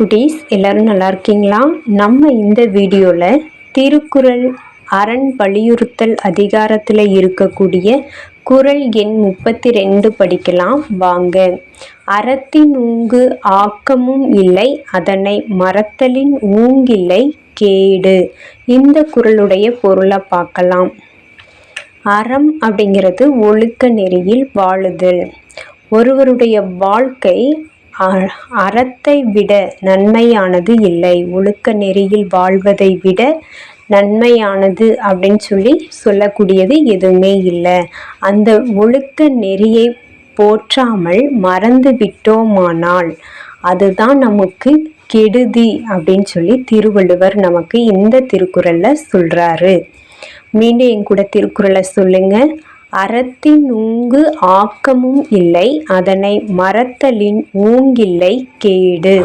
குட்டீஸ் எல்லோரும் நல்லா இருக்கீங்களா? நம்ம இந்த வீடியோவில் திருக்குறள் அரண் வலியுறுத்தல் அதிகாரத்தில் இருக்கக்கூடிய குறள் எண் முப்பத்தி ரெண்டு படிக்கலாம். வாங்க. அறத்தின் ஊங்கு ஆக்கமும் இல்லை அதனை மறத்தலின் ஊங்கில்லை கேடு. இந்த குறளுடைய பொருளை பார்க்கலாம். அறம் அப்படிங்கிறது ஒழுக்க நெறியில் வாழுதல். ஒருவருடைய வாழ்க்கை அறத்தை விட நன்மையானது இல்லை. ஒழுக்க நெறியில் வாழ்வதை விட நன்மையானது அப்படின்னு சொல்லி சொல்லக்கூடியது எதுவுமே இல்லை. அந்த ஒழுக்க நெறியை போற்றாமல் மறந்து விட்டோமானால் அதுதான் நமக்கு கெடுதி அப்படின்னு சொல்லி திருவள்ளுவர் நமக்கு இந்த திருக்குறளில் சொல்கிறாரு மீண்டும் என் கூட திருக்குறளை சொல்லுங்கள் அறத்தின் ஊங்கு ஆக்கமும் இல்லை அதனை மறத்தலின் ஊங்கில்லை கேடு.